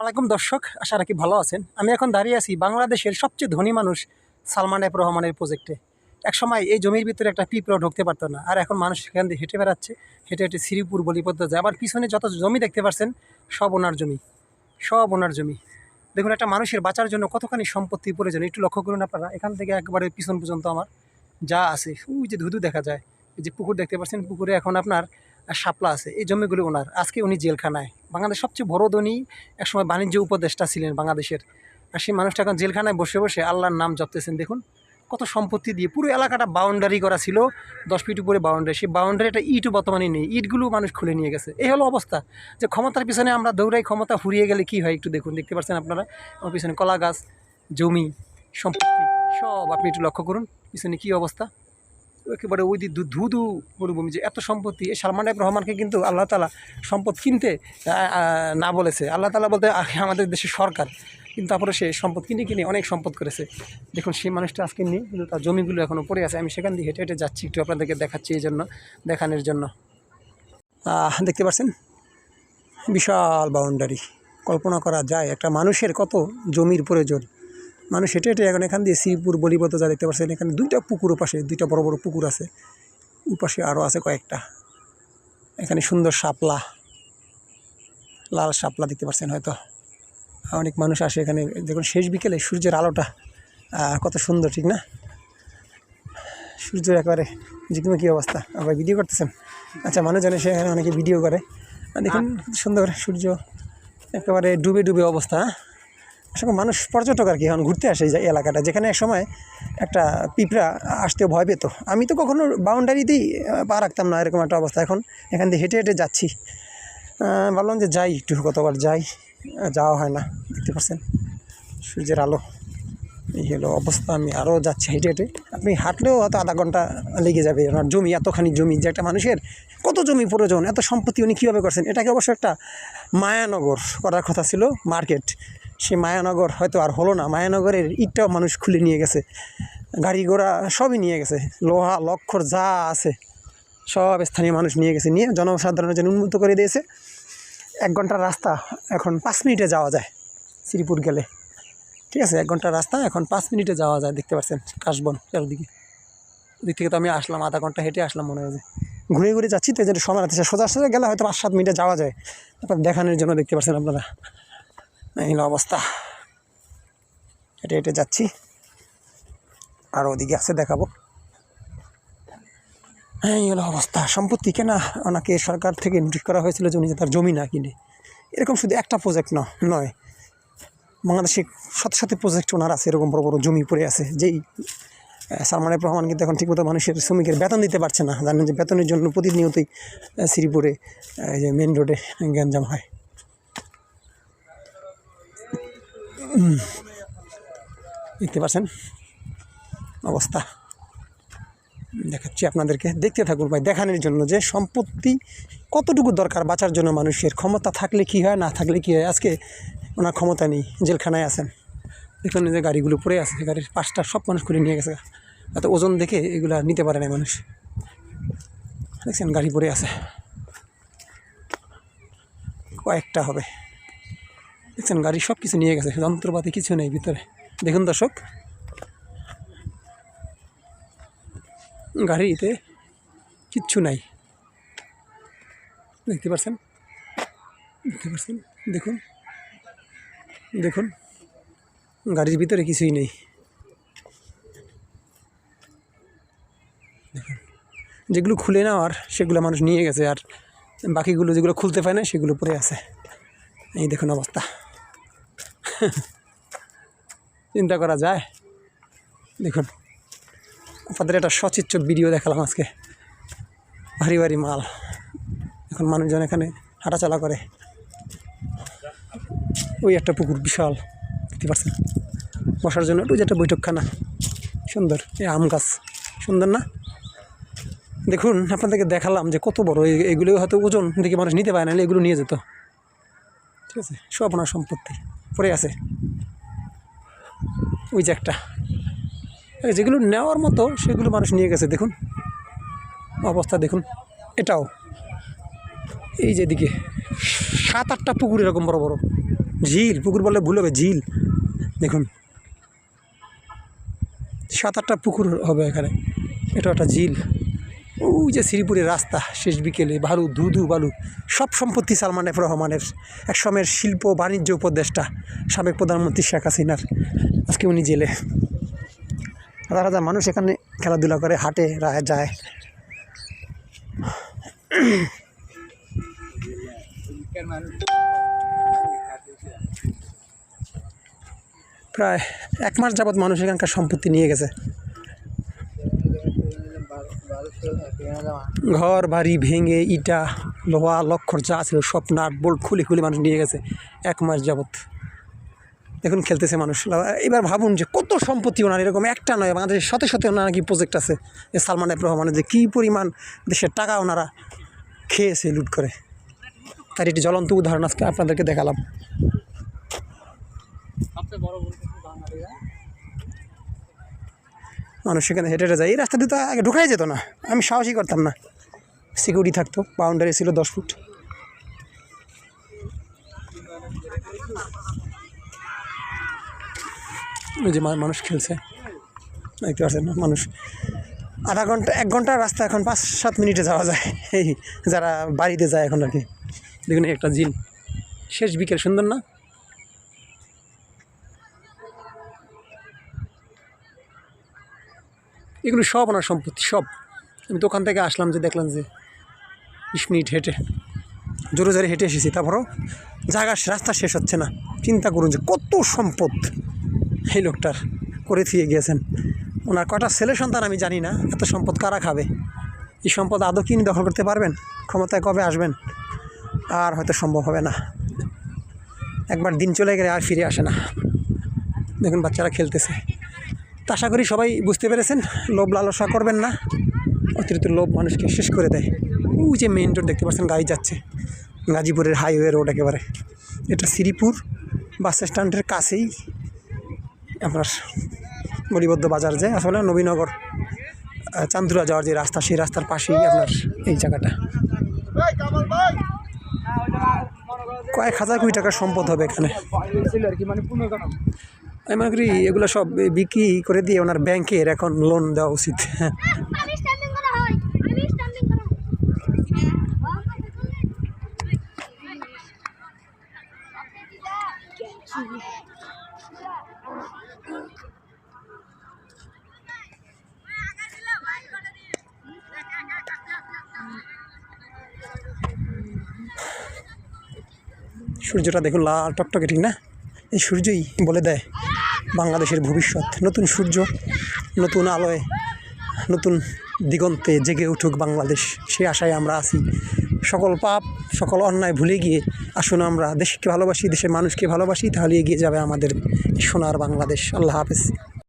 আলাইকুম দর্শক, আশা রাখি ভালো আছেন। আমি এখন দাঁড়িয়ে আছি বাংলাদেশের সবচেয়ে ধনী মানুষ সালমান এফ রহমানের প্রজেক্টে একসময় এই জমির ভিতরে একটা পিঁপড়া ঢুকতে পারতো না, আর এখন মানুষ সেখান দিয়ে হেঁটে বেড়াচ্ছে, হেঁটে হেঁটে শ্রীপুর বলিপদ্র যায়। আবার পিছনে যত জমি দেখতে পাচ্ছেন সব ওনার জমি, সব ওনার জমি। দেখুন, একটা মানুষের বাঁচার জন্য কতখানি সম্পত্তি প্রয়োজন, একটু লক্ষ্য করুন আপনারা। এখান থেকে একবারে পিছন পর্যন্ত আমার যা আছে, ওই যে ধুধু দেখা যায়, এই যে পুকুর দেখতে পাচ্ছেন, পুকুরে এখন আপনার শাপলা আছে, এই জমিগুলো ওনার। আজকে উনি জেলখানায়। বাংলাদেশ সবচেয়ে বড় ধনী একসময় বাণিজ্য উপদেষ্টা ছিলেন বাংলাদেশের। আর সেই মানুষটা এখন জেলখানায় বসে বসে আল্লাহর নাম জপতেছেন। দেখুন, কত সম্পত্তি দিয়ে পুরো এলাকাটা বাউন্ডারি করা ছিল, দশ ফিট উপরে বাউন্ডারি সেই বাউন্ডারিটা ইটও বর্তমানে নেই, ইটগুলো মানুষ খুলে নিয়ে গেছে। এই হলো অবস্থা। যে ক্ষমতার পিছনে আমরা দৌড়াই, ক্ষমতা ফুরিয়ে গেলে কি হয় একটু দেখুন। দেখতে পাচ্ছেন আপনারা? আমার পিছনে কলা গাছ, জমি, সম্পত্তি, সব আপনি একটু লক্ষ্য করুন। পিছনে কী অবস্থা? একেবারে ওই ধু ধু মরুভূমি যে এত সম্পত্তি, এই সালমান এফ রহমানকে কিন্তু আল্লাহ তালা সম্পদ কিনতে না বলেছে। আল্লাহ তালা বলতে আমাদের দেশের সরকার। কিন্তু তারপরে সে সম্পদ কিনে কিনে অনেক সম্পদ করেছে। দেখুন, সেই মানুষটা আজকে নেই, কিন্তু তার জমিগুলো এখনও পড়ে আছে। আমি সেখান দিয়ে হেঁটে হেঁটে যাচ্ছি, একটু আপনাদেরকে দেখাচ্ছি এই জন্য, দেখানোর জন্য। দেখতে পাচ্ছেন? বিশাল বাউন্ডারি কল্পনা করা যায়, একটা মানুষের কত জমির প্রয়োজন। মানুষ হেঁটে হেঁটে এখন এখান দিয়ে শ্রীপুর বলিবত যা দেখতে পাচ্ছেন এখানে দুইটা পুকুর পাশে দুইটা বড় বড় পুকুর আছে। পাশে আরও আছে কয়েকটা। এখানে সুন্দর শাপলা লাল শাপলা দেখতে পাচ্ছেন হয়তো। অনেক মানুষ আসে এখানে দেখুন শেষ বিকেলে সূর্যের আলোটা কত সুন্দর ঠিক না? সূর্যের একেবারে জিকিমে কী অবস্থা? আবার ভিডিও করতেছেন? আচ্ছা মানুষজন এসে এখানে অনেকে ভিডিও করে। আর দেখুন সুন্দর সূর্য একেবারে ডুবে ডুবে অবস্থা আসলে মানুষ পর্যটক আর কি এখন ঘুরতে আসে এই এলাকাটা, যেখানে এক সময় একটা পিঁপড়া আসতে ভয় পেত। আমি তো কখনো বাউন্ডারিতেই পা রাখতাম না এরকম একটা অবস্থা। এখন এখান দিয়ে হেঁটে হেঁটে যাচ্ছি। ভাবলাম যে যাই, একটু কতবার যাই যাওয়া হয় না, দেখতে পাচ্ছেন সূর্যের আলো, এই হলো অবস্থা। আমি আরও যাচ্ছি হেঁটে হেঁটে। আপনি হাঁটলেও হয়তো আধা ঘণ্টা লেগে যাবে। ওনার জমি, এতখানি জমি, যে একটা মানুষের কত জমি প্রয়োজন, এত সম্পত্তি উনি কীভাবে করছেন? এটাকে অবশ্য একটা মায়ানগর করার কথা ছিল মার্কেট। সে মায়ানগর হয়তো আর হলো না। মায়ানগরের ইটটাও মানুষ খুলে নিয়ে গেছে। গাড়ি ঘোড়া সবই নিয়ে গেছে। লোহা লক্ষর যা আছে, সব স্থানীয় মানুষ নিয়ে গেছে। নিয়ে জনসাধারণের জন্য উন্মুক্ত করে দিয়েছে। এক ঘণ্টার রাস্তা এখন পাঁচ মিনিটে যাওয়া যায় শ্রীপুর গেলে। ঠিক আছে, এক ঘণ্টার রাস্তা এখন পাঁচ মিনিটে যাওয়া যায়, দেখতে পাচ্ছেন কাশবন চারদিকে। ওদিক থেকে তো আমি আসলাম, আধা ঘণ্টা হেঁটে আসলাম মনে হয়। ঘুরে ঘুরে যাচ্ছি, তো জন্য সময় লাগতেছে। সোজা সোজা গেলে হয়তো পাঁচ সাত মিনিটে যাওয়া যায়। তারপর দেখানোর জন্য দেখতে পাচ্ছেন আপনারা। এই অবস্থা। এটা এটা যাচ্ছি। আর ওদিকে আছে দেখাবো। এই হলো অবস্থা। সম্পত্তি কেনা ওনাকে সরকার থেকে নোটিশ করা হয়েছিল যে উনি তার জমি না কিনে। এরকম শুধু একটা প্রজেক্ট ন নয়। বাংলাদেশে সাথে সাথে প্রজেক্ট ওনার আছে এরকম বড় বড় জমি পড়ে আছে। যেই আহ, সালমান এফ রহমান কিন্তু এখন ঠিকমতো মানুষের শ্রমিকের বেতন দিতে পারছে না। জানেন যে বেতনের জন্য প্রতিনিয়তই শ্রীপুরে মেন রোডে গ্যাঞ্জাম হয়। দেখতে পাচ্ছেন? অবস্থা। দেখাচ্ছি আপনাদেরকে। দেখতে থাকুন ভাই, দেখানোর জন্য যে সম্পত্তি কতটুকু দরকার বাঁচার জন্য মানুষের। ক্ষমতা থাকলে কি হয়, না থাকলে কি হয়? আজকে ওনার ক্ষমতা নেই, জেলখানায় আছেন। দেখুন যে গাড়িগুলো পড়ে আছে গাড়ির পাঁচটা সব মানুষ করে নিয়ে গেছে। এত ওজন দেখে এগুলা নিতে পারে না মানুষ। দেখছেন, গাড়ি পড়ে আছে। কয়েকটা হবে। দেখছেন, গাড়ি সব কিছু নিয়ে গেছে যন্ত্রপাতি কিছু নেই ভিতরে। দেখুন দর্শক, গাড়িতে কিচ্ছু নাই। দেখতে পাচ্ছেন দেখতে পাচ্ছেন দেখুন দেখুন, গাড়ির ভিতরে কিছুই নেই। দেখুন, যেগুলো খুলে নেওয়ার, সেগুলো মানুষ নিয়ে গেছে, আর বাকিগুলো যেগুলো খুলতে পায় না, সেগুলো পড়ে আছে। এই দেখুন অবস্থা। চিন্তা করা যায়। দেখুন, আপনাদের একটা সচিত্র ভিডিও দেখালাম আজকে। ভারী ভারী মাল। এখন মানুষজন এখানে হাঁটাচলা করে। ওই একটা পুকুর বিশাল, দেখতে পাচ্ছেন? বসার জন্য ওই যে একটা বৈঠকখানা। সুন্দর, এই আম গাছ। সুন্দর না? দেখুন, আপনাদেরকে দেখালাম যে কত বড়। এগুলো হয়তো ওজন দেখে মানুষ নিতে পারে না, এগুলো নিয়ে যেত। ঠিক আছে? সব আপনার সম্পত্তি। পড়ে আছে। ওই যে একটা। যেগুলো নেওয়ার মতো, সেগুলো মানুষ নিয়ে গেছে, দেখুন। অবস্থা দেখুন। এটাও। এই যে দিকে সাত আটটা পুকুর এরকম বড় বড়। ঝিল, পুকুর বললে ভুল হবে, ঝিল। দেখুন। সাত আটটা পুকুর হবে এখানে। এটা একটা ঝিল। ওই যে শ্রীপুরের রাস্তা, শেষ বিকেলে বালু ধুধু বালু, সব সম্পত্তি সালমান এফ রহমানের, এক সময়ের শিল্প বাণিজ্য উপদেষ্টা, সাবেক প্রধানমন্ত্রী শেখ হাসিনার, আজকে উনি জেলে। হাজার হাজার মানুষ এখানে খেলাধুলা করে, হাটে, রায় যায়। প্রায় এক মাস যাবৎ মানুষ এখানকার সম্পত্তি নিয়ে গেছে। ঘর, বাড়ি ভেঙে ইটা, লোহা লক্ষর যা ছিল সব নাট বোল্ট খুলে খুলে মানুষ নিয়ে গেছে এক মাস যাবৎ। দেখুন খেলতেছে মানুষ। এবার ভাবুন যে কত সম্পত্তি ওনার, এরকম একটা নয়, বাংলাদেশের সাথে সাথে ওনার নাকি প্রজেক্ট আছে যে সালমান এফ রহমানের যে কী পরিমাণ দেশের টাকা ওনারা খেয়েছে লুট করে। তার একটি জ্বলন্ত উদাহরণ আজকে আপনাদেরকে দেখালাম। মানুষ সেখানে হেঁটে হেঁটে যায়। এই রাস্তা দিয়ে তো আগে ঢুকাই যেত না। আমি সাহসই করতাম না। সিকিউরিটি থাকতো বাউন্ডারি ছিল দশ ফুট। ওই যে মানুষ খেলছে। দেখতে পাচ্ছেন না, মানুষ। আধা ঘণ্টা, এক ঘণ্টা রাস্তা এখন পাঁচ, সাত মিনিটে যাওয়া যায়। এই যারা বাড়িতে যায় এখন আর কি। দেখুন একটা ঝিল শেষ বিকেল, সুন্দর না? এগুলো সব ওনার সম্পত্তি, সব। আমি দোকান থেকে আসলাম যে দেখলাম যে বিশ মিনিট হেঁটে, জোরে জোরে হেঁটে এসেছি। তারপরও জায়গা রাস্তা শেষ হচ্ছে না। চিন্তা করুন যে কত সম্পদ এই লোকটার করে থিয়ে গিয়েছেন। ওনার কটা ছেলে সন্তান আমি জানি না, এত সম্পদ কারা খাবে? এই সম্পদ আদৌ কিনে দখল করতে পারবেন? ক্ষমতায় কবে আসবেন? আর হয়তো সম্ভব হবে না। একবার দিন চলে গেলে আর ফিরে আসে না। দেখুন বাচ্চারা খেলতেছে। তা আশা করি সবাই বুঝতে পেরেছেন, লোভ লালসা করবেন না। অতিরিক্ত লোভ মানুষকে শেষ করে দেয়। ওই যে মেইন রোড দেখতে পাচ্ছেন, গাড়ি যাচ্ছে। গাজীপুরের হাইওয়ে রোড একেবারে। এটা শ্রীপুর বাস স্ট্যান্ডের কাছেই আপনার গলিবদ্ধ বাজার যে, আসলে নবীনগর চান্দুরা যাওয়ার যে রাস্তা, সেই রাস্তার পাশেই আপনার এই জায়গাটা। কয়েক হাজার কোটি টাকার সম্পদ হবে এখানে। আমি এগুলো সব বিক্রি করে দিয়ে ওনার ব্যাংকের এখন লোন দেওয়া উচিত। সূর্যটা দেখুন, লাল টকটকে, ঠিক না? এই সূর্যই বলে দেয়। বাংলাদেশের ভবিষ্যৎ। নতুন সূর্য, নতুন আলোয়, নতুন দিগন্তে জেগে উঠুক বাংলাদেশ। সে আশায় আমরা আছি। সকল পাপ, সকল অন্যায় ভুলে গিয়ে আসুন আমরা। দেশকে ভালোবাসি, দেশের মানুষকে ভালোবাসি, তাহলে এগিয়ে যাবে আমাদের সোনার বাংলাদেশ। আল্লাহ হাফেজ।